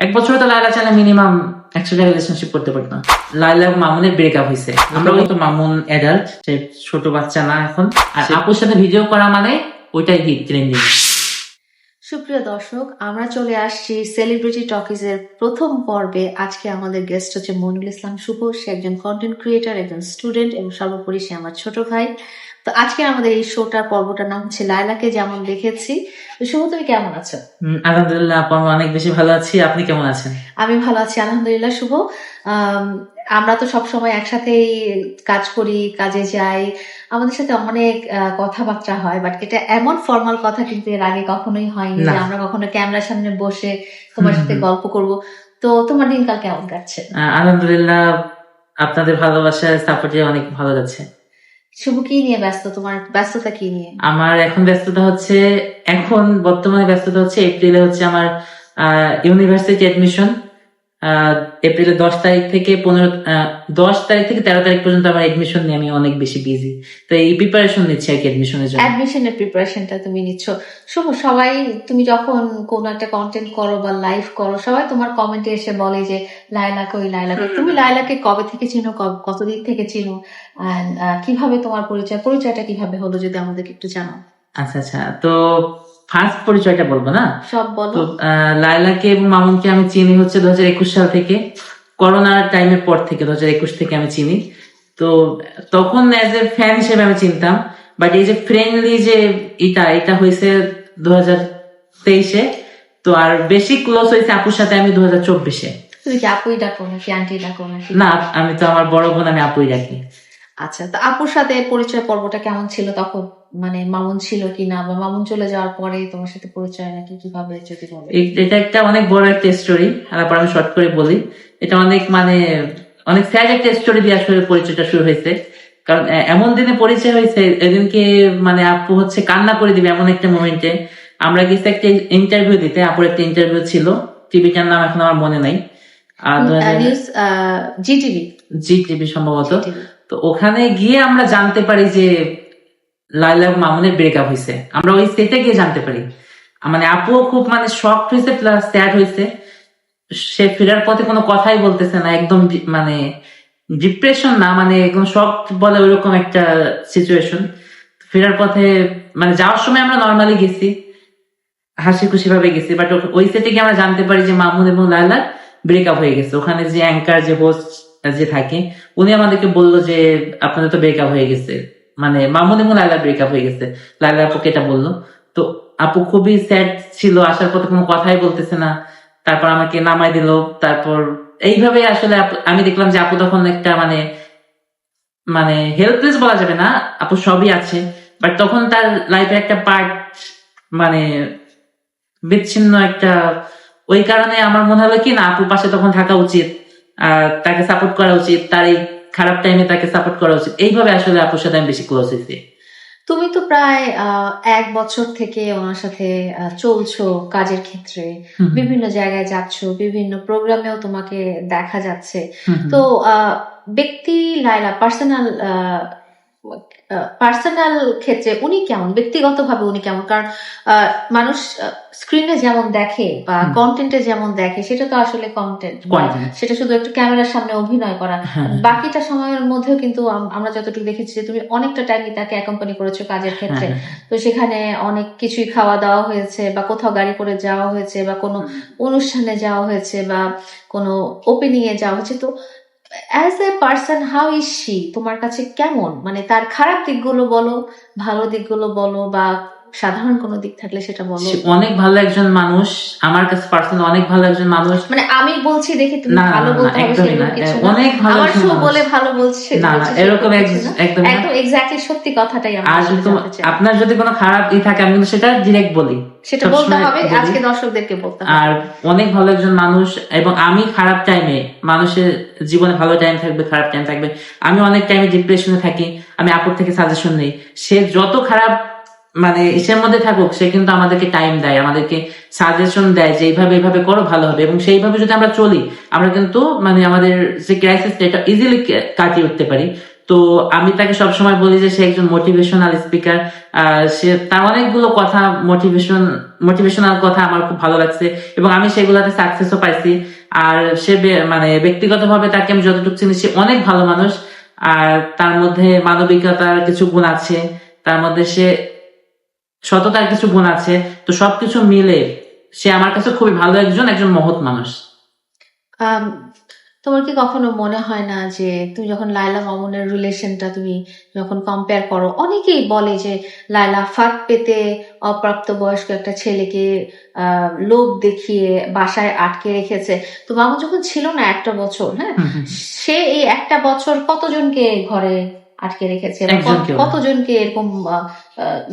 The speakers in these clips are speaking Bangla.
এক বছর তো লাইলা চাইলে মিনিমাম একশো টাকা রিলেশনশিপ করতে পারতাম লাইলা এবং মামুনের ব্রেকআপ হয়েছে। আমরা তো মামুন অ্যাডাল্ট সে ছোট বাচ্চা না এখন। আর আপুর সাথে ভিডিও করা মানে ওইটাই হিট ট্রেন্ডিং সুপ্রিয় দর্শক আমরা চলে আসছি সেলিব্রিটি টকিজের প্রথম পর্বে। আজকে আমাদের গেস্ট হচ্ছে মনুল ইসলাম শুভ। সে একজন কন্টেন্ট ক্রিয়েটার একজন স্টুডেন্ট এবং সর্বোপরি সে আমার ছোট ভাই। তো আজকে আমাদের এই শোটার পর্বটার নাম হচ্ছে লাইলাকে যেমন দেখেছি। শুভ তুমি কেমন আছো? আলহামদুলিল্লাহ আপু অনেক বেশি ভালো আছি। আপনি কেমন আছেন? আমি ভালো আছি আলহামদুলিল্লাহ শুভ। আম, আমরা তো সব সময় একসাথেই কাজ করি কাজে যাই। আমাদের সাথে অনেক কথাবার্তা হয় বাট এটা এমন ফর্মাল কথা কিন্তু এর আগে কখনোই হয়নি যে আমরা কখনো ক্যামেরার সামনে বসে তোমার সাথে গল্প করব। তো তোমার দিনকাল কেমন কাটছে? আলহামদুলিল্লাহ আপনাদের ভালোবাসা সাপোর্টে অনেক ভালো যাচ্ছে। শুভ কি নিয়ে ব্যস্ত? তোমার ব্যস্ততা কি নিয়ে? আমার এখন ব্যস্ততা হচ্ছে, এখন বর্তমানে ব্যস্ততা হচ্ছে এপ্রিলে হচ্ছে আমার ইউনিভার্সিটি অ্যাডমিশন এপ্রিলের দশ তারিখ থেকে পনেরো দশ তারিখ থেকে তেরো তারিখ পর্যন্ত আমার এডমিশন নিয়ে আমি অনেক বেশি বিজি তো এই প্রিপারেশন নিচ্ছি আর কি এডমিশনের জন্য। অ্যাডমিশনের প্রিপারেশনটা তুমি নিচ্ছ। শুভ সবাই তুমি যখন কোনো একটা কন্টেন্ট করো বা লাইভ করো সবাই তোমার কমেন্টে এসে বলে যে লাইলা কই লাইলা কই তুমি লাইলাকে কবে থেকে চিনো কতদিন থেকে চিনো? কীভাবে তোমার পরিচয় পরিচয়টা কীভাবে হলো যদি আমাদেরকে একটু জানাও। আচ্ছা আচ্ছা। তো ফার্স্ট পরিচয়টা বলব না? সব বলো। লায়লাকে এবং মামুনকে আমি চিনি হচ্ছে দু হাজার একুশ সাল থেকে। করোনার টাইমের পর থেকে দু হাজার একুশ থেকে আমি চিনি। তো তখন অ্যাজ এ ফ্যান হিসেবে আমি চিনতাম বাট এই যে ফ্রেন্ডলি যে এটা এটা হয়েছে দু হাজার তেইশে। তো আর বেশি ক্লোজ হয়েছে আপুর সাথে আমি দু হাজার চব্বিশে। তুমি কি আপুই ডাকো নাকি আন্টি ডাকো নাকি? না আমি তো আমার বড় বোন আমি আপুই ডাকি। আচ্ছা তো আপুর সাথে পরিচয় পর্বটা কেমন ছিল তখন? মানে মামুন ছিল কিনা বা মামুন চলে যাওয়ার পরে তোমার সাথে পরিচয় নাকি কীভাবে যদি বলো? এটা একটা অনেক বড় একটা স্টোরি তারপর আমি শর্ট করে বলি। এটা অনেক মানে অনেক স্যাড একটা স্টোরি দিয়ে আসলে পরিচয়টা শুরু হয়েছে। কারণ এমন দিনে পরিচয় হয়েছে এদিনকে মানে আপু হচ্ছে কান্না করে দিবে এমন একটা মোমেন্টে আমরা গেছি একটা ইন্টারভিউ দিতে আপুর একটা ইন্টারভিউ ছিল। টিভিটার নাম এখন আমার মনে নাই। জি টিভি সম্ভবত। তো ওখানে গিয়ে আমরা জানতে পারি যে লাইলা মামুনের ব্রেকআপ হয়েছে আমরা ওই সেটে গিয়ে জানতে পারি। মানে আপুও খুব মানে শক হয়েছে প্লাস স্যাড হয়েছে সে ফেরার পথে কোনো কথাই বলতেছে না, একদম মানে ডিপ্রেশন না মানে একদম শক বলে ওইরকম একটা সিচুয়েশন ফেরার পথে মানে যাওয়ার সময় আমরা নর্মালি গেছি হাসি খুশি ভাবে গেছি বাট ওই সেটে গিয়ে আমরা জানতে পারি যে মামুন এবং লাইলার ব্রেকআপ হয়ে গেছে। ওখানে যে অ্যাঙ্কার যে হোস্ট যে থাকে, উনি আমাদেরকে বলল যে, আপনাদের তো ব্রেকআপ হয়ে গেছে। মানে মামুন এবং লাইলার ব্রেকআপ হয়ে গেছে। লাইলা আপুকে এটা বলল? তো আপু খুবই স্যাড ছিল, আসার পথে কোনো কথাই বলতেছে না। তারপর আমাকে নামাই দিল। তারপর এইভাবে আসলে আমি দেখলাম যে আপু তখন একটা মানে মানে হেল্পলেস বলা যাবে না, আপু সবই আছে। বাট তখন তার লাইফে একটা পার্ট মানে বিচ্ছিন্ন একটা, ওই কারণে আমার মনে হলো কি না, আপুর পাশে তখন থাকা উচিত, আর তাকে সাপোর্ট করা উচিত। তার এই খারাপ টাইমে তাকে সাপোর্ট করা উচিত। এইভাবে আসলে আপুর সাথে আমি বেশি ক্লোজ হয়েছি। তুমি তো প্রায় আহ, এক বছর থেকে ওনার সাথে চলছো কাজের ক্ষেত্রে। বিভিন্ন জায়গায় যাচ্ছ বিভিন্ন প্রোগ্রামেও তোমাকে দেখা যাচ্ছে। তো আহ, ব্যক্তি লাইলা পার্সোনাল পার্সোনাল ক্ষেত্রে উনি কেমন? ব্যক্তিগতভাবে উনি কেমন? কারণ মানুষ স্ক্রিনে যেমন দেখে বা। কন্টেন্টে যেমন দেখে সেটা তো আসলে কন্টেন্ট সেটা শুধু একটু ক্যামেরার সামনে অভিনয় করা। হ্যাঁ। বাকিটা সময়ের মধ্যেও কিন্তু আমরা যতটুকু দেখেছি যে তুমি অনেকটা টাইমই তাকে অ্যাকম্পানি করেছ কাজের ক্ষেত্রে। হ্যাঁ, তো সেখানে অনেক কিছুই খাওয়া দাওয়া হয়েছে বা কোথাও গাড়ি করে যাওয়া হয়েছে বা কোনো অনুষ্ঠানে যাওয়া হয়েছে বা কোনো ওপেনিং এ যাওয়া হয়েছে। তো as a person how is she তোমার কাছে কেমন? মানে তার খারাপ দিকগুলো বলো, ভালো দিকগুলো বলো, বা সাধারণ কোনো দিক থাকলে সেটা বলো। অনেক ভালো একজন মানুষ আমার কাছে পার্সোনাল অনেক ভালো একজন মানুষ। মানে আমি বলছি দেখি তুমি ভালো বলতে হবে একদমই না। অনেক ভালো আমার শো বলে ভালো বলছে না না এরকম। একদম একদম এক্স্যাক্টলি সত্যি কথাটাই আমি আর আসলে তো আপনার যদি কোনো খারাপ ই থাকে আমি সেটা ডিরেক্ট বলি। সেটা বলতে হবে আজকে দর্শকদেরকে বলতে হবে। আর অনেক ভালো একজন মানুষ এবং আমি খারাপ টাইমে মানুষের জীবনে ভালো টাইম থাকবে খারাপ টাইম থাকবে। আমি অনেক টাইমে ডিপ্রেশনে থাকি আমি আপুর থেকে সাজেশন নেই। সে যত খারাপ মানে ইসের মধ্যে থাকুক, সে কিন্তু আমাদেরকে টাইম দেয়, আমাদেরকে সাজেশন দেয় যে এইভাবে এইভাবে করো, ভালো হবে। এবং সেইভাবে যদি আমরা চলি, আমরা কিন্তু মানে আমাদের যে ক্রাইসিস এটা ইজিলি কাটিয়ে উঠতে পারি। তো আমি তাকে সবসময় বলি যে সে একজন মোটিভেশনাল স্পিকার সে তার অনেকগুলো কথা মোটিভেশন মোটিভেশনাল কথা আমার খুব ভালো লাগছে এবং আমি সেগুলোতে সাকসেসও পাইছি। আর সে মানে ব্যক্তিগতভাবে তাকে আমি যতটুকু চিনি, সে অনেক ভালো মানুষ। আর তার মধ্যে মানবিকতার কিছু গুণ আছে। তার মধ্যে সে সততার কিছু গুণ আছে। তো সবকিছু মিলে সে আমার কাছে খুবই ভালো একজন একজন মহৎ মানুষ। তোমার কি কখনো মনে হয় না যে তুমি যখন লাইলা মামুনের রিলেশনটা তুমি যখন কম্পেয়ার করো অনেকেই বলে যে লাইলা ফাঁক পেতে অপ্রাপ্ত বয়স্ক একটা ছেলেকে আহ, লোভ দেখিয়ে বাসায় আটকে রেখেছে। তো মামু যখন ছিল না একটা বছর হ্যাঁ। সে এই একটা বছর কতজনকে ঘরে আটকে রেখেছে। কতজনকে এরকম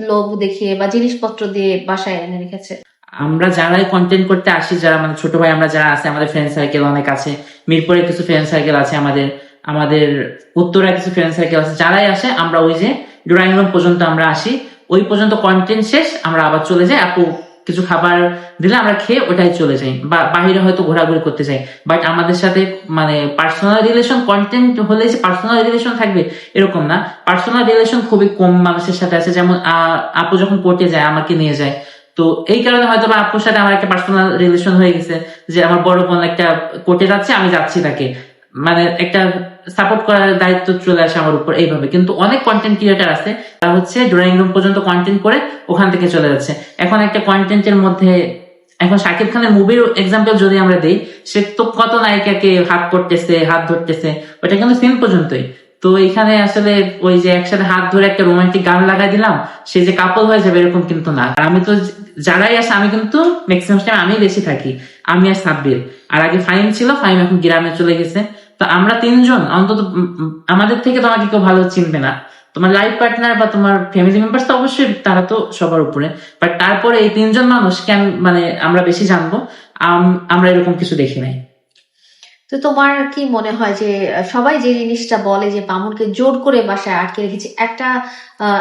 লোভ দেখিয়ে বা জিনিসপত্র দিয়ে বাসায় এনে রেখেছে আমরা যারাই কন্টেন্ট করতে আসি যারা মানে ছোট ভাই আমরা যারা আছে আমাদের ফ্রেন্ড সার্কেল অনেক আছে মিরপুরে কিছু ফ্রেন্ড সার্কেল আছে আমাদের আমাদের উত্তরা কিছু ফ্রেন্ড সার্কেল আছে যারাই আসে আমরা ওই যে ড্রয়িং রুম পর্যন্ত আমরা আসি ওই পর্যন্ত কন্টেন্ট শেষ আমরা আবার চলে যাই আপু কিছু খাবার দিলে আমরা খেয়ে ওটাই চলে যাই। বা বাহিরে হয়তো ঘোরাঘুরি করতে যাই। বাট আমাদের সাথে মানে পার্সোনাল রিলেশন কন্টেন্ট হলে যে পার্সোনাল রিলেশন থাকবে, এরকম না। পার্সোনাল রিলেশন খুবই কম মানুষের সাথে আছে। যেমন আপু যখন কোর্টে যায়, আমাকে নিয়ে যায়। তো এই কারণে হয়তো আপুর সাথে আমার একটা পার্সোনাল রিলেশন হয়ে গেছে যে আমার বড় বোন একটা কোর্টে যাচ্ছে, আমি যাচ্ছি তাকে। মানে একটা সাপোর্ট করার দায়িত্ব চলে আসে আমার উপর এইভাবে। কিন্তু অনেক কন্টেন্ট ক্রিয়েটার আছে, তারা হচ্ছে ড্রয়িং রুম পর্যন্ত কন্টেন্ট করে ওখান থেকে চলে যাচ্ছে। এখন একটা কন্টেন্টের মধ্যে, এখন শাকিব খানের মুভির এক্সাম্পল যদি আমরা দিই, সে তো কত নায়িকাকে হাত করতেছে, হাত ধরতেছে, ওটা কিন্তু সিন পর্যন্তই। তো এখানে আসলে ওই যে একসাথে হাত ধরে একটা রোমান্টিক গান লাগাই দিলাম, সে যে কাপল হয়ে যাবে এরকম কিন্তু না। আমি তো যারাই আসে, আমি কিন্তু ম্যাক্সিমাম টাইম আমি বেশি থাকি, আমি আর সাব্বির। আর আগে ফাইম ছিল ফাইম এখন গ্রামে চলে গেছে। তো আমরা তিনজন, অন্তত আমাদের থেকে তোমাকে কেউ ভালো চিনবে না। তোমার লাইফ পার্টনার বা তোমার ফ্যামিলি মেম্বার তো অবশ্যই তারা তো সবার উপরে। বাট তারপরে এই তিনজন মানুষ কেন মানে আমরা বেশি জানব? আম- আমরা এরকম কিছু দেখি নাই। তো তোমার কি মনে হয় যে সবাই যে জিনিসটা বলে যে মামুনকে জোর করে বাসায় আটকে রেখেছে একটা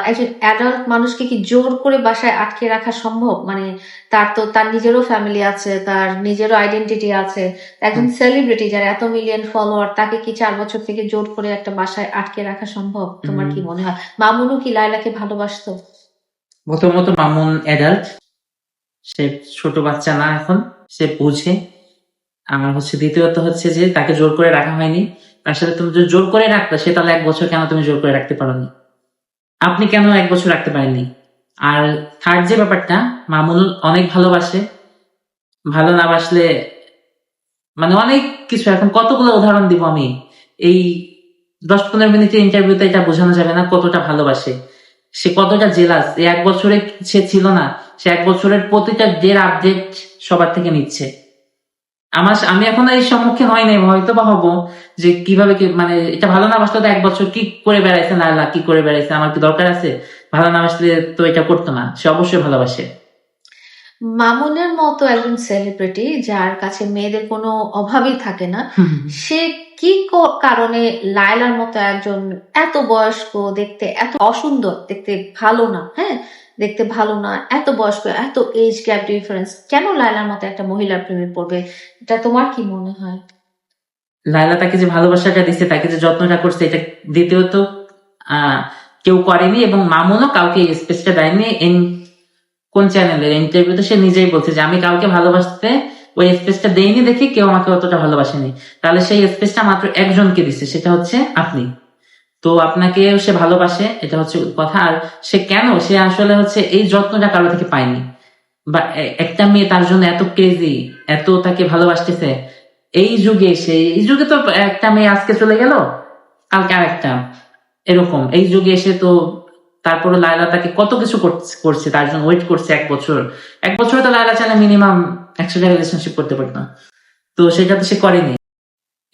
একজন অ্যাডাল্ট মানুষকে কি জোর করে বাসায় আটকে রাখা সম্ভব? মানে তার তো তার নিজেরও ফ্যামিলি আছে তার নিজেরও আইডেন্টিটি আছে একজন সেলিব্রিটি যার এত মিলিয়ন ফলোয়ার তাকে কি চার বছর থেকে জোর করে একটা বাসায় আটকে রাখা সম্ভব? তোমার কি মনে হয়? মামুনও কি লাইলাকে ভালোবাসতো? প্রথমত মামুন অ্যাডাল্ট সে ছোট বাচ্চা না এখন সে বুঝে। আমার হচ্ছে দ্বিতীয়ত হচ্ছে যে তাকে জোর করে রাখা হয়নি। তার সাথে তুমি যদি জোর করে রাখতে, সে তাহলে এক বছর কেন তুমি জোর করে রাখতে পারোনি? আপনি কেন এক বছর রাখতে পারেননি? আর থার্ড যে ব্যাপারটা মামুন অনেক ভালোবাসে। ভালো না বাসলে মানে অনেক কিছু। এখন কতগুলো উদাহরণ দিব আমি? এই দশ পনেরো মিনিটের ইন্টারভিউতে এটা বোঝানো যাবে না কতটা ভালোবাসে। সে কতটা জেলাস এক বছরে সে ছিল না। সে এক বছরের প্রতিটা ডের আপডেট সবার থেকে নিচ্ছে। আমার আমি এখন এই সম্মুখীন হয় নাই হয়তো বা হব যে কীভাবে কি মানে এটা ভালো না বাসলে তো এক বছর কি করে বেড়াইছে না আল্লাহ কি করে বেড়াইছে আমার কি দরকার আছে? ভালো না বাসলে তো এটা করতো না সে অবশ্যই ভালোবাসে। মামুনের মতো একজন সেলিব্রিটি যার কাছে মেয়েদের কোনো অভাবই থাকে না সে কি কারণে লায়লার মতো একজন এত বয়স্ক দেখতে এত অসুন্দর দেখতে ভালো না হ্যাঁ? দেখতে ভালো না, এত বয়স্ক, এত এজ গ্যাপ ডিফারেন্স কেন লাইলার মতো একটা মহিলার প্রেমে পড়বে? এটা তোমার কি মনে হয়? লায়লা তাকে যে ভালোবাসাটা দিচ্ছে তাকে যে যত্নটা করছে, এটা দ্বিতীয়ত কেউ করেনি এবং মামুনও কাউকে স্পেসটা দেয়নি। কোন চ্যানেলের ইন্টারভিউতে সে নিজেই বলছে যে, আমি কাউকে ভালোবাসতে ওই স্পেসটা দেইনি দেখে কেউ আমাকে অতটা ভালোবাসেনি। তাহলে সেই স্পেসটা মাত্র একজনকে দিচ্ছে সেটা হচ্ছে আপনি। তো আপনাকে সে ভালোবাসে, এটা হচ্ছে কথা। আর সে কেন? সে আসলে হচ্ছে এই যত্নটা কারও থেকে পায়নি। বা একটা মেয়ে তার জন্য এত ক্রেজি এত তাকে ভালোবাসতেছে। এই যুগে এসে এই যুগে তো একটা মেয়ে আজকে চলে গেল, কালকে আর একটা এরকম। এই যুগে এসে তো তারপরে লায়লা তাকে কত কিছু করছে- তার জন্য ওয়েট করছে এক বছর। এক বছরে তো লায়লা চাইলে মিনিমাম একশোটা রিলেশনশিপ করতে পারত। তো সেটা তো সে করেনি।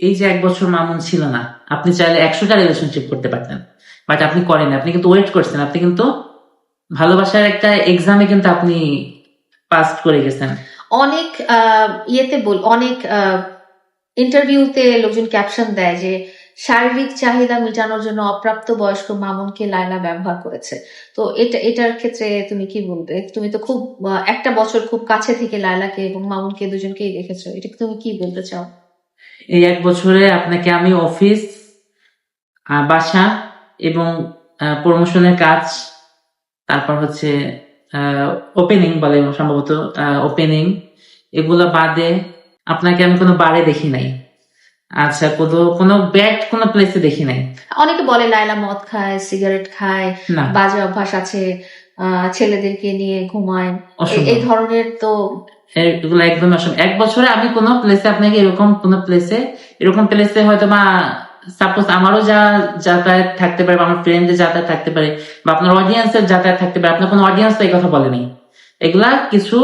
এই যে এক বছর মামুন ছিল না, আপনি চাইলে একশোটা রিলেশনশিপ করতে পারতেন। বাট আপনি করেন আপনি কিন্তু ওয়েট করছেন, আপনি কিন্তু ভালোবাসার একটা এক্সামে কিন্তু আপনি পাস করে গেছেন। অনেক ইয়েতে বল, অনেক ইন্টারভিউতে লোকজন ক্যাপশন দেয় যে, শারীরিক চাহিদা মেটানোর জন্য অপ্রাপ্ত বয়স্ক মামুনকে লায়লা ব্যবহার করেছে। তো এটা, এটার ক্ষেত্রে তুমি কি বলবে? তুমি তো খুব একটা বছর খুব কাছে থেকে লায়লাকে এবং মামুনকে দুজনকেই দেখেছ এটা তুমি কি বলতে চাও? এই এক বছরে আপনাকে আমি অফিস বাসা এবং প্রমোশনের কাজ তারপর হচ্ছে ওপেনিং বলে সম্ভবত ওপেনিং এগুলো বাদে আপনাকে আমি কোনো বারে দেখি নাই। আচ্ছা কোনো কোনো ব্যাড কোনো প্লেসে দেখি নাই। অনেকে বলে লাইলা মদ খায় সিগারেট খায় বাজে অভ্যাস আছে আহ, ছেলেদেরকে নিয়ে ঘুমায়। এই ধরনের তো এগুলো একদম অসম্ভব এক বছরে আমি কোনো প্লেসে আপনাকে এরকম কোনো প্লেসে এরকম প্লেসে হয়তো বা সাপোজ আমারও যা যাতায়াত থাকতে পারে আমার যাতায়াত থাকতে পারে বা আপনার অডিয়েন্সের যাতায়াত থাকতে পারে, আপনার কোনো অডিয়েন্স তো এই কথা বলেনি এগুলা কিছু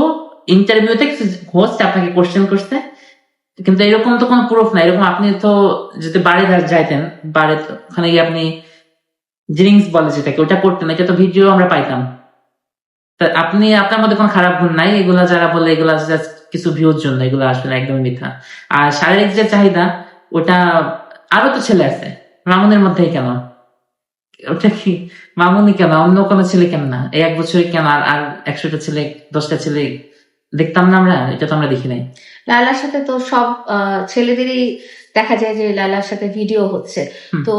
ইন্টারভিউতে কিছু হোস্ট আপনাকে কোশ্চেন করছে, কিন্তু এরকম তো কোনো প্রুফ না এরকম আপনি তো যদি বাড়ি যাইতেন বাড়ি ওখানে গিয়ে আপনি ড্রিঙ্কস বলে যেটাকে, ওটা করতেন, এটা তো ভিডিও আমরা পাইতাম। আপনি, আপনার মধ্যে কোনো খারাপ গুণ নাই? এগুলা যারা বলে, এগুলা কিছু ভিউর জন্য, এগুলো আসলে একদমই মিথ্যা। আর শারীরিক যে চাহিদা, ওটা আরও তো ছেলে আছে। মামুনের মধ্যেই কেন? ওটা কি? মামুনি কেন? অন্য কোনো ছেলে কেন না? এই এক বছরে কেন? আর আর একশোটা ছেলে, দশটা ছেলে দেখতাম না আমরা? এটা তো আমরা দেখি নাই। লাইলার সাথে তো সব ছেলেদেরই দেখা যায় যে লাইলার সাথে ভিডিও হচ্ছে। তো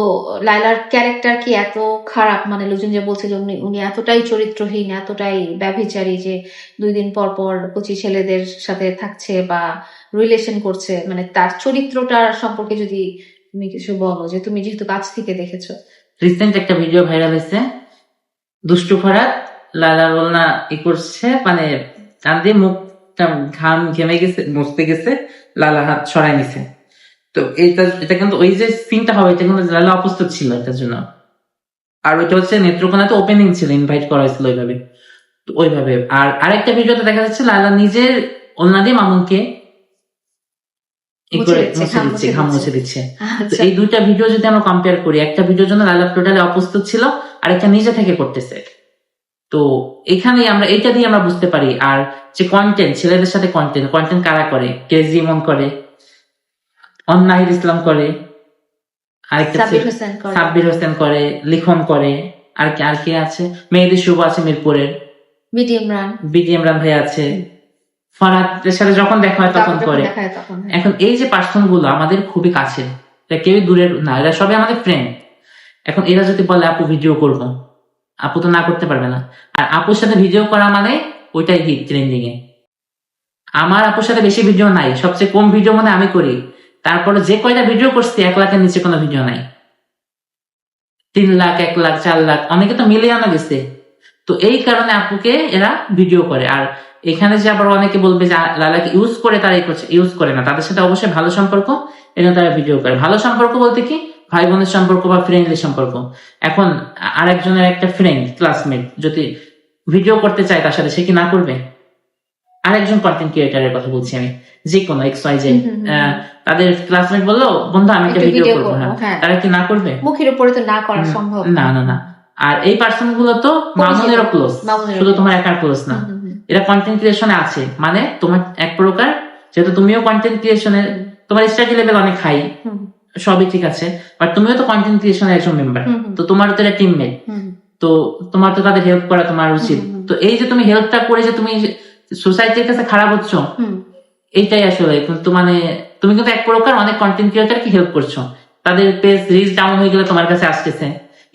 লাইলার ক্যারেক্টার কি এত খারাপ? মানে লোকজন যে বলছে যে উনি উনি এতটাই চরিত্রহীন এতটাই ব্যভিচারী যে দুই দিন পর পর কুচি ছেলেদের সাথে থাকছে বা রিলেশন করছে। মানে তার চরিত্রটার সম্পর্কে যদি তুমি কিছু বলো যে তুমি যেহেতু কাছ থেকে দেখেছ। রিসেন্ট একটা ভিডিও ভাইরাল হয়েছে। দুষ্টু ফরাত লালা বলনা ই করছে মানে টান দিয়ে মুখটা ঘাম ঘেমে গেছে মুছতে গেছে লালা হাত সরাই নিছে। তো এটা এটা কিন্তু ওই যে সিনটা হবে এটা কিন্তু লালা অপ্রস্তুত ছিল এটার জন্য আর ওইটা হচ্ছে নেত্রকোনাতে ওপেনিং ছিল ইনভাইট করা হয়েছিল ওইভাবে। তো ওইভাবে। আর আরেকটা ভিডিওতে দেখা যাচ্ছে লালা নিজের দিয়ে মামুনকে আচ্ছা। এই দুইটা ভিডিও যদি আমরা কম্পেয়ার করি একটা ভিডিওর জন্য লাইলা টোটালি অপ্রস্তুত ছিল আর একটা নিজে থেকে করতেছে। তো এখানে আমরা এটা দিয়ে আমরা বুঝতে পারি আর যে কন্টেন্ট ছেলেদের সাথে কন্টেন্ট কন্টেন্ট কারা করে কেজি মন করে অন্নাহির ইসলাম করে সাব্বির হোসেন করে। লিখন করে আর কি আর কে আছে? মেহেদি শুভ আছে মিরপুরের। বিডি ইমরান। বিডি ইমরান ভাই আছে। ফরহাদের সাথে যখন দেখা হয় তখন করে। এখন এই যে পার্সনগুলো আমাদের খুবই কাছের এরা কেউই দূরের না এরা সবাই আমাদের ফ্রেন্ড এখন এরা যদি বলে আপু ভিডিও করব। আপু তো না করতে পারবে না। আর আপুর সাথে ভিডিও করা মানে ওইটাই হিট ট্রেন্ডিং এ। আমার আপুর সাথে বেশি ভিডিও নাই সবচেয়ে কম ভিডিও মানে আমি করি। তারপরে যে কয়টা ভিডিও করছি, এক লাখের নিচে কোনো ভিডিও নাই। তিন লাখ, এক লাখ, চার লাখ, অনেকে তো মিলিয়নও গেছে। তো এই কারণে আপুকে এরা ভিডিও করে। আর এখানে যে আবার অনেকে বলবে যে লালাকে ইউজ করে তারা ইউজ করে না। তাদের সাথে অবশ্যই ভালো সম্পর্ক, এটা তারা ভিডিও করে। ভালো সম্পর্ক বলতে কি? ভাই বোনের সম্পর্ক বা ফ্রেন্ডলি সম্পর্ক। এখন আ- আরেকজনের একটা ফ্রেন্ড ক্লাসমেট যদি ভিডিও করতে চায় তার সাথে, সে কি না করবে? আরেকজন কন্টেন্ট ক্রিয়েটারের কথা বলছি আমি। যে কোনো এক্স ওয়াই জেড। তাদের ক্লাসমেট বলল বন্ধু আমি একটা ভিডিও করব করব, হ্যাঁ। হ্যাঁ। তারা কি না করবে? মুখের উপরে তো না করা সম্ভব। না না না। আর এই পার্সনগুলো তো মামুনেরও ক্লোজ শুধু তোমার একার ক্লোজ না। এরা কন্টেন্ট ক্রিয়েশনে আছে। মানে তোমার এক প্রকার যেহেতু তুমিও কন্টেন্ট ক্রিয়েশনের তোমার স্টাডি লেভেল অনেক হাই সবই ঠিক আছে। বাট তুমিও তো কন্টেন্ট ক্রিয়েশনের একজন মেম্বার। তো তোমার তো এটা টিমমেট তো তোমার তো তাদের হেল্প করা তোমার উচিত। তো এই যে তুমি হেল্পটা করে যে তুমি সোসাইটির কাছে খারাপ হচ্ছ। এইটাই আসলে, কিন্তু মানে তুমি কিন্তু এক প্রকার অনেক কন্টেন্ট ক্রিয়েটারকে হেল্প করছ। তাদের পেজ রিচ ডাউন হয়ে গেলে তোমার কাছে আসতেছে।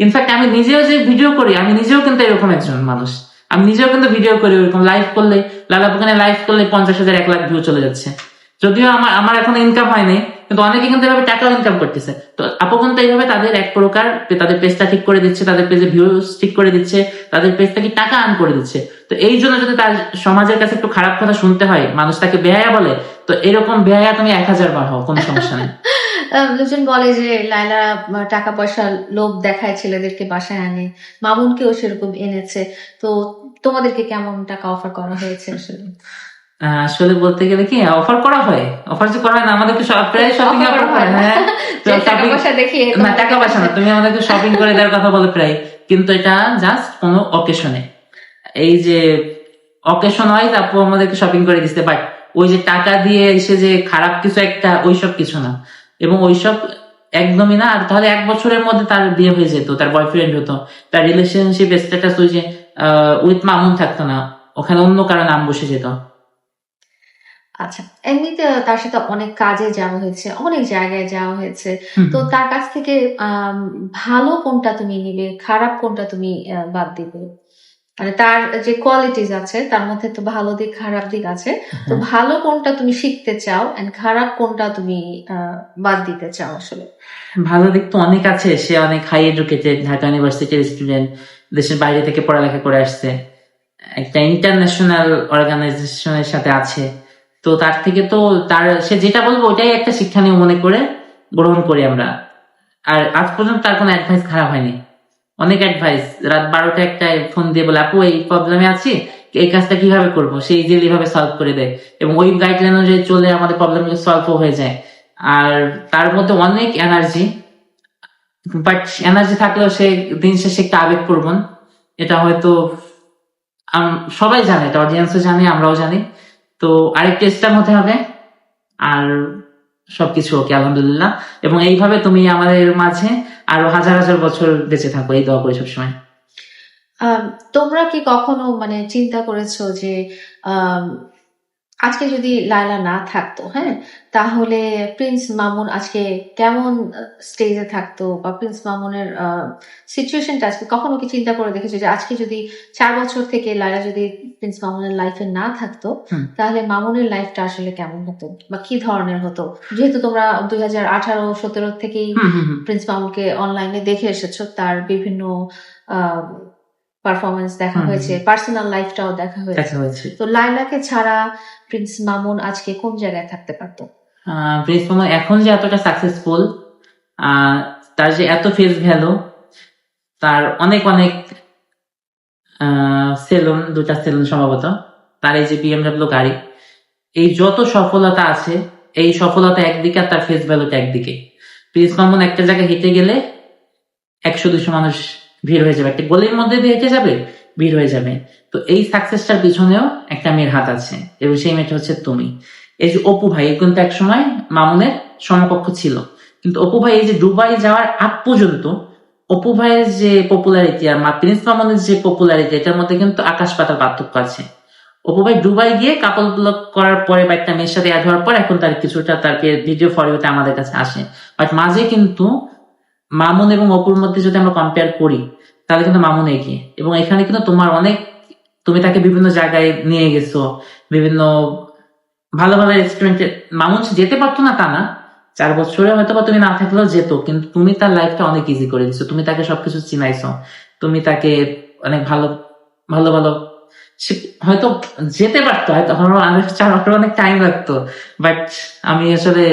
ইনফ্যাক্ট আমি নিজেও যে ভিডিও করি, আমি নিজেও কিন্তু এরকম একজন মানুষ। আমি নিজেও কিন্তু ভিডিও করি, ওরকম লাইভ করলে লালা দোকানে লাইভ করলে পঞ্চাশ হাজার, এক লাখ ভিউ চলে যাচ্ছে। যদিও আমার আমার এখন ইনকাম হয়নি কিন্তু অনেকে কিন্তু এভাবে টাকাও ইনকাম করতেছে। তো আপু কিন্তু এইভাবে তাদের এক প্রকার তাদের পেজটা ঠিক করে দিচ্ছে তাদের পেজে ভিউজ ঠিক করে দিচ্ছে তাদের পেজ থেকে টাকা আর্ন করে দিচ্ছে। তো এই জন্য যদি তার সমাজের কাছে একটু খারাপ কথা শুনতে হয় মানুষ তাকে বেহায়া বলে তো এরকম বেহায়া তুমি এক হাজার বার হও কোনো সমস্যা নেই। লোকজন বলে যে লাইলা টাকা পয়সা লোভ দেখায় ছেলেদেরকে বাসায় আনে মামুনকেও সেরকম এনেছে। তো তোমাদেরকে কেমন টাকা অফার করা হয়েছে? আসলে আসলে বলতে গেলে কি অফার করা হয়। অফার যে করা হয় না আমাদেরকে প্রায় শপিং Offer করা হয় হ্যাঁ না। টাকা পয়সা না তুমি আমাদেরকে শপিং করে দেওয়ার কথা বলে প্রায়। কিন্তু এটা জাস্ট কোনো অকেশনে এই যে অকেশন ওয়াইজ আপু আমাদেরকে শপিং করে দিচ্ছে। বাট ওই যে টাকা দিয়ে এসে যে খারাপ কিছু একটা ওইসব কিছু না। এবং ওইসব একদমই না। আর তাহলে এক বছরের মধ্যে তার বিয়ে হয়ে যেত তার বয়ফ্রেন্ড হতো। তার রিলেশনশিপ স্ট্যাটাস ওই যে উইথ মামুন থাকতো না। ওখানে অন্য কারও নাম বসে যেত। আচ্ছা এমনিতে তার সাথে অনেক কাজে যাওয়া হয়েছে অনেক জায়গায় যাওয়া হয়েছে। তো তার কাছ থেকে ভালো কোনটা তুমি নিবে খারাপ কোনটা তুমি বাদ দিবে? মানে তার যে কোয়ালিটিস আছে তার মধ্যে তো ভালো দিক খারাপ দিক আছে। তো ভালো কোনটা তুমি শিখতে চাও এন্ড খারাপ কোনটা তুমি বাদ দিতে চাও আসলে? ভালো দিক তো অনেক আছে সে অনেক হাই এডুকেটেড ঢাকা ইউনিভার্সিটির স্টুডেন্ট দেশের বাইরে থেকে পড়ালেখা করে আসছে। একটা ইন্টারন্যাশনাল অর্গানাইজেশনের সাথে আছে। তো তার থেকে তো তার, সে যেটা বলব ওটাই একটা শিক্ষণীয় মনে করে গ্রহণ করি আমরা। আর আজ পর্যন্ত তার কোনো অ্যাডভাইস খারাপ হয়নি। অনেক অ্যাডভাইস রাত বারোটা একটা ফোন দিয়ে বলে, আপু, এই প্রবলেমে আছি, এই কাজটা কীভাবে করব? সে ইজিলি ভাবে সলভ করে দেয়। এবং ওই গাইডলাইন অনুযায়ী চলে আমাদের প্রবলেম সলভও হয়ে যায়। আর তার মধ্যে অনেক এনার্জি বাট এনার্জি থাকলেও সে দিন শেষে একটা আবেগপ্রবণ এটা হয়তো সবাই জানে, এটা অডিয়েন্সও জানে, আমরাও জানি। তো আরেকটু স্টেপ হতে হবে। আর সবকিছু ওকে আলহামদুলিল্লাহ। এবং এইভাবে তুমি আমাদের মাঝে আরও হাজার হাজার বছর বেঁচে থাকো, এই দোয়া করে সবসময়। তোমরা কি কখনো মানে চিন্তা করেছ যে আজকে যদি লায়লা না থাকতো হ্যাঁ? তাহলে প্রিন্স মামুন আজকে কেমন স্টেজে থাকতো বা প্রিন্স মামুনের সিচুয়েশনটা আজকে কখনো কি চিন্তা করে দেখেছ যে আজকে যদি চার বছর থেকে লায়লা যদি প্রিন্স মামুনের লাইফে না থাকতো তাহলে মামুনের লাইফটা আসলে কেমন হতো বা কি ধরনের হতো? যেহেতু তোমরা দুই হাজার আঠারো সতেরো থেকেই। প্রিন্স মামুনকে অনলাইনে দেখে এসেছ তার বিভিন্ন পারফরমেন্স দেখা হয়েছে পার্সোনাল লাইফটাও দেখা হয়েছে। দেখা হয়েছে। তো লাইলাকে ছাড়া প্রিন্স মামুন আজকে কোন জায়গায় থাকতে পারতো? প্রিন্স মামুন এখন যে এতটা সাকসেসফুল তার যে এত ফেস ভ্যালু তার অনেক অনেক সেলুন দুটা সেলুন সম্ভবত, তার এই যে বিএমডাব্লিউ গাড়ি, এই যত সফলতা আছে, এই সফলতা একদিকে আর তার ফেস ভ্যালুটা একদিকে। প্রিন্স মামুন একটা জায়গায় হেঁটে গেলে একশো দুশো মানুষ ভিড় হয়ে যাবে। একটা গলির মধ্যে দিয়ে হেঁটে যাবে, ভিড় হয়ে যাবে। তো এই সাকসেসটার পিছনেও একটা মেয়ের হাত আছে এবং সেই মেয়েটা হচ্ছে তুমি। এই যে অপু ভাই কিন্তু এক সময় মামুনের সমকক্ষ ছিল। কিন্তু অপু ভাই এই যে দুবাই যাওয়ার আগ পর্যন্ত অপু ভাইয়ের যে পপুলারিটি আর প্রিন্স মামুনের যে পপুলারিটি এটার মধ্যে কিন্তু আকাশ পাতার পার্থক্য আছে। অপু ভাই দুবাই গিয়ে কাপল ব্লক করার পরে বা একটা মেয়ের সাথে অ্যাড হওয়ার পর এখন তার কিছুটা তার ভিডিও ফরিওতে আমাদের কাছে আসে। বাট মাঝে কিন্তু মামুন এবং অপুর মধ্যে যদি আমরা কম্পেয়ার করি, তাহলে কিন্তু মামুন এগিয়ে। এবং এখানে কিন্তু তোমার অনেক তুমি তাকে বিভিন্ন জায়গায় নিয়ে গেছো, বিভিন্ন ভালো ভালো রেস্টুরেন্টে মামুন যে যেতে পারতো না তা না। চার বছরে হয়তো বা তুমি না থাকলেও যেত, কিন্তু তুমি তার লাইফটা অনেক ইজি করে দিছো। তুমি তাকে সবকিছু চিনাইছো। তুমি তাকে অনেক ভালো ভালো ভালো হয়তো যেতে পারতো, হয়তো অনেক টাইম লাগতো। বাট আমি আসলে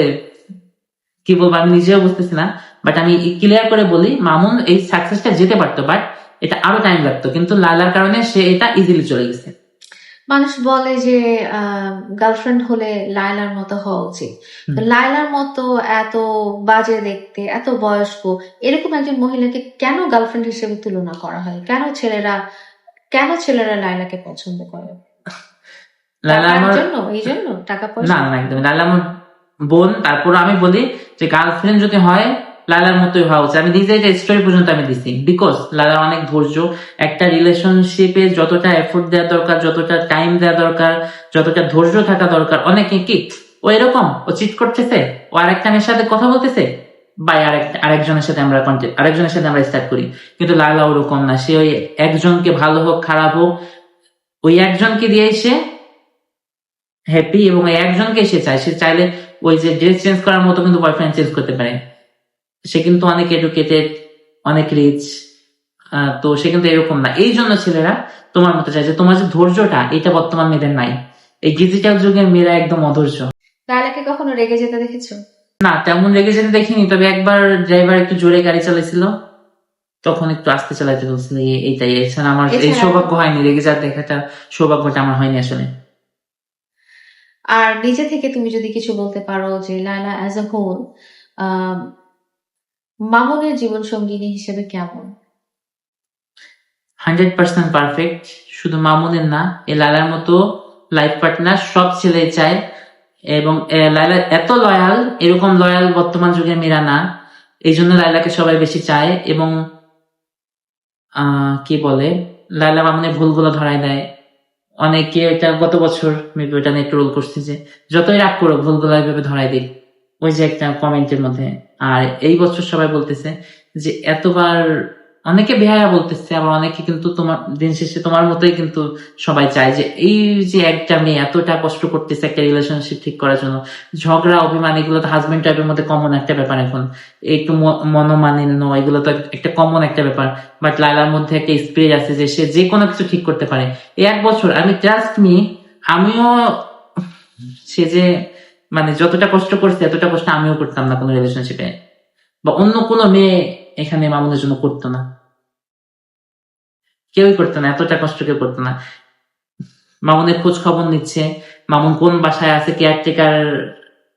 কি বলব, আমি নিজেও বুঝতেছি না। বাট আমি ক্লিয়ার করে বলি, মামুন এই সাকসেসটা যেতে পারতো। বাট এটা আরও টাইম লাগতো কিন্তু লালার কারণে সে এটা ইজিলি চলে গেছে। মানুষ বলে যে গার্লফ্রেন্ড হলে লায়লার মতো হওয়া উচিত। লায়লার মতো এত বাজে দেখতে এত বয়স্ক এরকম একজন মহিলাকে কেন গার্লফ্রেন্ড হিসেবে তুলনা করা হয়? কেন ছেলেরা কেন ছেলেরা লায়লাকে পছন্দ করে? জন্য এই জন্য? টাকা পয়সা? না না। একদম আমার বোন তারপর আমি বলি যে গার্লফ্রেন্ড যদি হয় লালার মতোই হওয়া উচিত। আমি নিজে এটা স্টোরি পর্যন্ত আমি দিছি। বিকজ লালা অনেক ধৈর্য, একটা রিলেশনশিপে যতটা এফোর্ট দেওয়া দরকার, যতটা টাইম দেওয়া দরকার, যতটা ধৈর্য থাকা দরকার, অনেকে কি, ও এরকম, ও চিট করতেছে, ও আরেকটা মেয়ের সাথে কথা বলতেছে বা আরেকটা আরেকজনের সাথে আমরা কন্টেক্ট আরেকজনের সাথে আমরা স্টার্ট করি। কিন্তু লালা ওরকম না, সে ওই একজনকে ভালো হোক, খারাপ হোক, ওই একজনকে দিয়ে সে হ্যাপি এবং একজনকে সে চায়। সে চাইলে ওই যে ড্রেস চেঞ্জ করার মতো কিন্তু বয়ফ্রেন্ড চেঞ্জ করতে পারে। সে কিন্তু অনেক এডুকেটেড অনেক রিচ তো সে কিন্তু এরকম না। এই জন্য ছেলেরা তোমার মতো যে তোমার যে ধৈর্যটা এটা বর্তমান মেয়েদের নাই। এই ডিজিটাল যুগের মেয়েরা একদম অধৈর্য। লায়লাকে কখনো রেগে যেতে দেখেছ? না তেমন রেগে যেতে দেখিনি তবে একবার ড্রাইভার একটু জোরে গাড়ি চালাইছিল তখন একটু আস্তে চালাইতে বলছিল এইটাই। এছাড়া আমার এই সৌভাগ্য হয়নি রেগে যাওয়ার দেখাটা সৌভাগ্যটা আমার হয়নি আসলে। আর নিজে থেকে তুমি যদি কিছু বলতে পারো যে লায়লা অ্যাজ আ হোল মামুনের জীবন সঙ্গিনী হিসেবে কেমন? Hundred percent perfect. শুধু মামুনের না এই লালার মতো লাইফ পার্টনার সব ছেলে চায়। এবং এ, লায়লা এত লয়াল এরকম লয়াল বর্তমান যুগে মেয়েরা না। এই জন্য লাইলাকে সবাই বেশি চায় এবং কি বলে লাইলা মামুনের ভুলগুলো ধরাই দেয়। অনেকে এটা গত বছর মেবি ওটা নিয়ে ট্রোল করছে যে যতই রাগ করো ভুলগুলো এভাবে ধরাই দিই। ওই যে একটা কমেন্টের মধ্যে, আর এই বছর সবাই বলতেছে যে, এতবার অনেকে বেহায়া বলতেছে, আবার অনেকে কিন্তু তোমার, দিন শেষে তোমার মতোই কিন্তু সবাই চায় যে, এই যে একটা মেয়ে এতটা কষ্ট করতেছে একটা রিলেশনশিপ ঠিক করার জন্য। ঝগড়া, অভিমান, এগুলো তো হাজবেন্ড টাইপের মধ্যে কমন একটা ব্যাপার এখন। একটু ম- মনোমালিন্য, এগুলো তো একটা কমন একটা ব্যাপার। বাট লাইলার মধ্যে একটা স্পিরিট আছে যে, সে যে কোনো কিছু ঠিক করতে পারে। এই এক বছর, আমি ট্রাস্ট মি আমিও, সে যে মানে যতটা কষ্ট করছে, এতটা কষ্ট আমিও করতাম না কোনো রিলেশনশিপে বা অন্য কোনো মেয়ে এখানে মামুনের জন্য করতো না। কেউই করতো না, এতটা কষ্ট কেউ করতো না। মামুনের খোঁজ খবর নিচ্ছে, মামুন কোন বাসায় আছে কেয়ারটেকার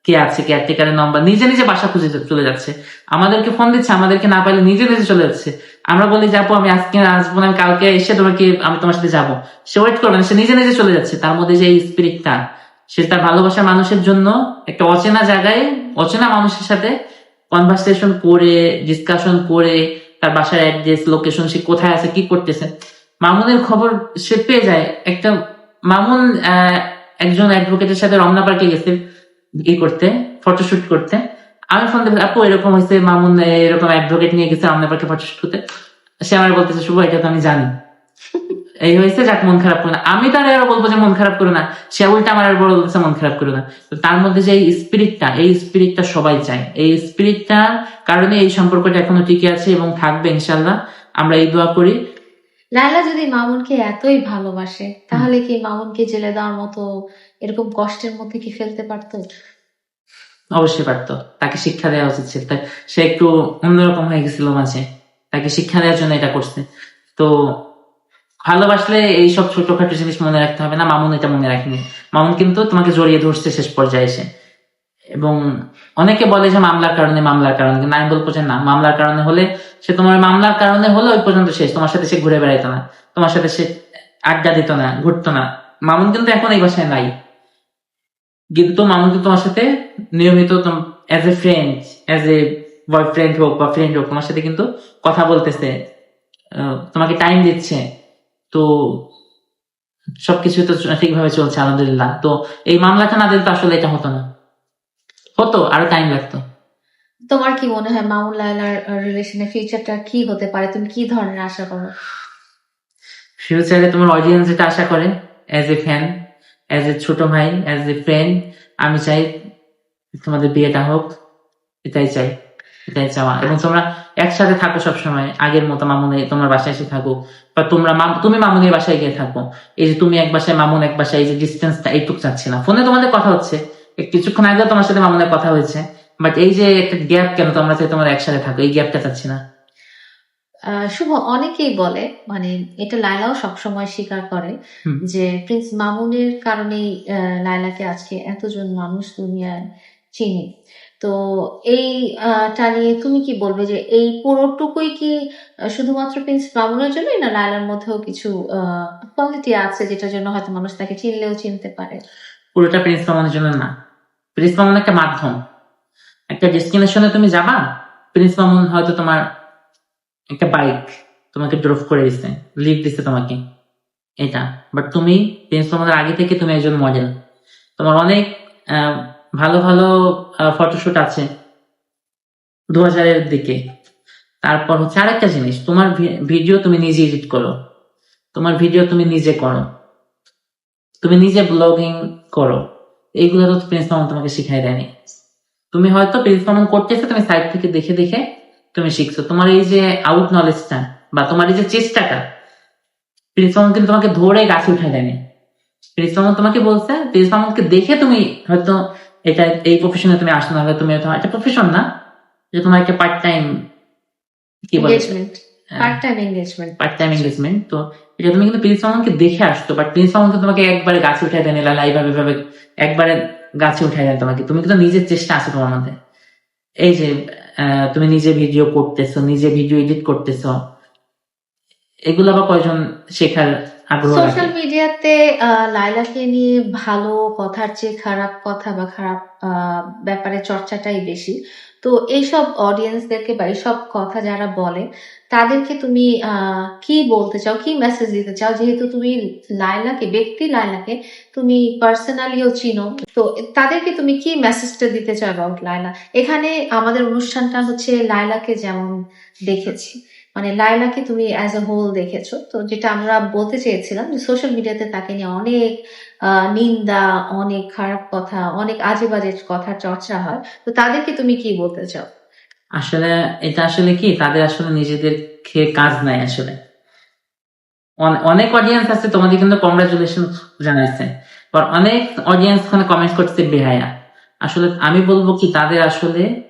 কে আছে কেয়ারটেকারের নাম্বার নিজে নিজে বাসা খুঁজে চলে যাচ্ছে। আমাদেরকে ফোন দিচ্ছে, আমাদেরকে না পাইলে নিজে নিজে চলে যাচ্ছে। আমরা বলি যাব আমি আজকে আসব না কালকে এসে তোমাকে, আমি তোমার সাথে যাব। সে ওয়েট করবে সে নিজে নিজে চলে যাচ্ছে। তার মধ্যে যে স্পিরিটটা সে তার ভালোবাসার মানুষের জন্য একটা অচেনা জায়গায়, অচেনা মানুষের সাথে কনভার্সেশন করে ডিসকাশন করে, তার বাসার অ্যাড্রেস লোকেশন সে কোথায় আছে, কি করতেছে। মামুনের খবর সে পেয়ে যায়। একটা মামুন একজন অ্যাডভোকেটের সাথে রমনা পার্কে গেছে ই করতে ফটোশুট করতে। আমি ফোন দেবো আপু, এরকম হয়েছে, মামুন এরকম অ্যাডভোকেট নিয়ে গেছে রমনা পার্কে ফটোশুট করতে। সে আমার বলতেছে, শুভ, এটা তো আমি জানি। এই হয়েছে যাক মন খারাপ করো না। আমি তার আরও বলব যে মন খারাপ করো না। সে উল্টা আমার আর বলতেছে মন খারাপ করো না। তো তার মধ্যে যে এই স্পিরিটটা এই স্পিরিটটা সবাই চায়। এই স্পিরিটটার কারণে এই সম্পর্কটা এখনও টিকে আছে এবং থাকবে ইনশাল্লাহ আমরা এই দোয়া করি। লায়লা যদি মামুনকে এতই ভালোবাসে তাহলে কি মামুনকে জেলে দেওয়ার মতো এরকম কষ্টের মধ্যে কি ফেলতে পারতো? অবশ্যই পারতো। তাকে শিক্ষা দেওয়া উচিত ছিল। সে একটু অন্যরকম হয়ে গেছিল মাঝে। তাকে শিক্ষা দেওয়ার জন্য এটা করছে। তো ভালোবাসলে এই সব ছোটখাটো জিনিস মনে রাখতে হবে না, মামুন এটা মনে রাখেনি। মামুন কিন্তু তোমাকে জড়িয়ে ধরছে শেষ পর্যায়ে এসে। এবং অনেকে বলে যে মামলার কারণে মামলার কারণে, কিন্তু আমি বলব যে না, মামলার কারণে হলে সে তোমার মামলার কারণে হলে ওই পর্যন্ত শেষ, তোমার সাথে সে ঘুরে বেড়াইতো না, তোমার সাথে সে আড্ডা দিত না, ঘুরতো না। মামুন কিন্তু এখন এই বাসায় নাই। কিন্তু মামুন কিন্তু তোমার সাথে নিয়মিত as a friend as a boyfriend হোক বা ফ্রেন্ড হোক, তোমার সাথে কিন্তু কথা বলতেছে তোমাকে টাইম দিচ্ছে। তো সবকিছু তো ঠিকভাবে চলছে আলহামদুলিল্লাহ। তো এই মামলাটা না দিলে তো আসলে এটা হতো না। হতো আরও টাইম লাগতো। তোমার কি মনে হয় মামুন লায়লার রিলেশনের ফিউচারটা কি হতে পারে? তুমি কি ধরনের আশা করো? ফিউচারে তোমার অডিয়েন্স যেটা আশা করে as a fan as a ছোট ভাই অ্যাজ এ ফ্রেন্ড আমি চাই তোমাদের বিয়েটা হোক এটাই চাই। এটাই চাওয়া। এবং তোমরা একসাথে থাকো সবসময় আগের মতো মামুনে তোমার বাসায় এসে থাকো। বা তোমরা তুমি মামুনের বাসায় গিয়ে থাকো। এই যে তুমি এক বাসায় মামুন এক বাসায় এই যে ডিস্টেন্সটা এইটুকু চাচ্ছি না। ফোনে তোমাদের কথা হচ্ছে। কিছুক্ষণ আগে তোমার সাথে মামুনের কথা হয়েছে। বাট এই যে একটা গ্যাপ কেন তোমরা চাই তোমরা একসাথে থাকো? এই গ্যাপটা চাচ্ছি না। শুভ অনেকেই বলে মানে এটা লায়লাও সবসময় স্বীকার করে যে প্রিন্স মামুনের কারণেই আহ, লায়লাকে আজকে এতজন মানুষ দুনিয়ায় চিনে। তো এই আহ, নিয়ে তুমি কি বলবে যে এই পুরোটুকুই কি শুধুমাত্র প্রিন্স মামুনের জন্যই না লায়লার মধ্যেও কিছু কোয়ালিটি আছে যেটার জন্য হয়তো মানুষ তাকে চিনলেও চিনতে পারে? পুরোটা প্রিন্স মামনের জন্য না। প্রিন্স মামন একটা মাধ্যম। একটা ডেস্টিনেশনে তুমি যাবা প্রিন্স মামুন হয়তো তোমার একটা বাইক তোমাকে ড্রপ করে দিচ্ছে লিভ দিচ্ছে তোমাকে। এটা। বাট তুমি প্রিন্স মামনের আগে থেকে তুমি একজন মডেল তোমার অনেক ভালো ভালো ফটোশুট আছে দু হাজারের দিকে। তারপর হচ্ছে আরেকটা জিনিস, তোমার ভিডিও তুমি নিজে এডিট করো। তোমার ভিডিও তুমি নিজে করো। তুমি নিজে ব্লগিং করো। এইগুলো তো প্রিন্স তোমাকে শিখাই দেয়নি। তুমি হয়তো প্রিন্স মামন করতেছে, তুমি সাইড থেকে দেখে দেখে তুমি শিখছো। তোমার এই যে আউট নলেজটা বা তোমার এই যে চেষ্টাটা প্রিন্স কিন্তু তোমাকে ধরে গাছে উঠাই দেয়নি। প্রিন্স তোমাকে বলছে প্রিন্স দেখে তুমি হয়তো এটা এই প্রফেশনে তুমি আসো না তুমি হয়তো একটা প্রফেশন না যে তোমার একটা পার্ট টাইম কি বলে? Part time part time engagement তো এটা তুমি কিন্তু প্রিন্স মামনকে দেখে আসতো বাট প্রিন্স মামন তোমাকে একবারে গাছে উঠাই দেন লালা এইভাবে ভাবে একবারে গাছে উঠাই দেন তোমাকে। তুমি কিন্তু নিজের চেষ্টা আছে তোমার মধ্যে। এই যে তুমি নিজে ভিডিও করতেছো নিজে ভিডিও এডিট করতেছো এগুলো আবার কয়জন শেখার সোশ্যাল মিডিয়াতে লাইলাকে নিয়ে ভালো কথার চেয়ে খারাপ কথা বা খারাপ ব্যাপারে চর্চাটাই বেশি। তো এইসব অডিয়েন্সদেরকে বা এইসব কথা যারা বলে, তাদেরকে তুমি কি বলতে চাও, কি মেসেজ দিতে চাও? যেহেতু তুমি লাইলাকে ব্যক্তি লাইলাকে তুমি পার্সোনালিও চিনো, তো তাদেরকে তুমি কি মেসেজটা দিতে চাও অ্যাবাউট লাইলা এখানে আমাদের অনুষ্ঠানটা হচ্ছে লাইলাকে যেমন দেখেছি। মানে লাইলাকে তুমি অ্যাজ এ হোল দেখেছ। তো যেটা আমরা বলতে চেয়েছিলাম যে সোশ্যাল মিডিয়াতে তাকে নিয়ে অনেক নিন্দা, অনেক খারাপ কথা, অনেক আজে বাজে কথা চর্চা হয়। তো তাদেরকে তুমি কি বলতে চাও? আসলে এটা আসলে কি? তাদের আসলে নিজেদের খেয়ে কাজ নাই আসলে। অনে- অনেক অডিয়েন্স আছে, তোমাদের কিন্তু কংগ্রাচুলেশন জানাইছে। অনেক অডিয়েন্স কমেন্ট করছে, বেহায়া। আসলে আমি বলব কি, তাদের আসলে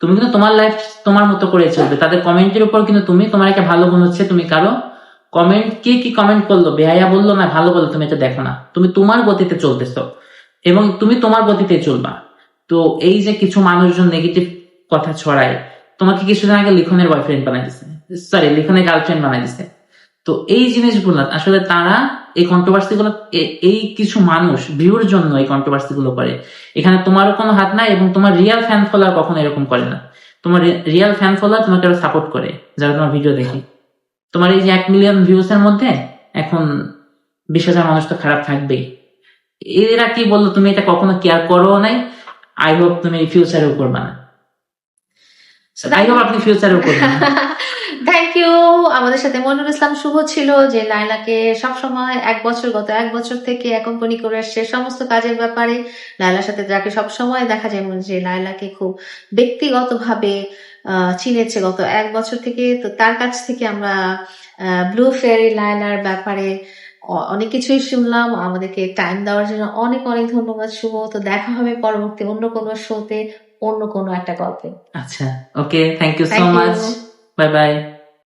তুমি কিন্তু তোমার লাইফ তোমার মতো করে চলবে। তাদের কমেন্টের উপর কিন্তু তুমি, তোমার একটা ভালো গুণ হচ্ছে, তুমি কারও কমেন্ট কে কি কমেন্ট করল? বেহায়া বলল না, ভালো বলল, তুমি এটা দেখো না। তুমি তোমার গতিতে চলতেছো এবং তুমি তোমার গতিতে চলবা। তো এই যে কিছু মানুষজন নেগেটিভ কথা ছড়ায়, তোমাকে কিছুদিন আগে লিখনের বয়ফ্রেন্ড বানাই দিছে। সরি লিখনের গার্লফ্রেন্ড বানাই দিছে। তো এই জিনিসগুলো, আসলে তারা এই কন্ট্রোভার্সি গুলো এই কিছু মানুষ ভিউর জন্য এই কন্ট্রোভার্সি গুলো করে। এখানে তোমারও কোনো হাত নাই এবং তোমার রিয়েল ফ্যান ফলোয়ার কখনো এরকম করে না। তোমার রিয়েল ফ্যান ফলোয়ার তোমাকে সাপোর্ট করে, যারা তোমার ভিডিও দেখে। তোমার এই যে এক মিলিয়ন ভিউস এর মধ্যে এখন বিশ হাজার মানুষ তো খারাপ থাকবেই। এরা কি বলল, তুমি এটা কখনো কেয়ার করো নাই? আই হোপ তুমি ফিউচারেও করবা না। আই হোপ আপনি ফিউচারেও করবেন। থ্যাংক ইউ আমাদের সাথে মনিরুল ইসলাম শুভ ছিল যে লাইলাকে সবসময় এক বছর গত এক বছর থেকে অ্যাকম্পানি করে আসছে সমস্ত কাজের ব্যাপারে। লাইলার সাথে যাকে সবসময় দেখা যায় যে লাইলাকে খুব ব্যক্তিগতভাবে চিনেছে গত এক বছর থেকে। তো তার কাছ থেকে আমরা ব্লু ফেয়ারি লাইলার ব্যাপারে অনেক কিছুই শুনলাম। আমাদেরকে টাইম দেওয়ার জন্য অনেক অনেক ধন্যবাদ শুভ। তো দেখা হবে পরবর্তী অন্য কোনো শোতে অন্য কোনো একটা গল্পে। আচ্ছা okay thank you so much bye bye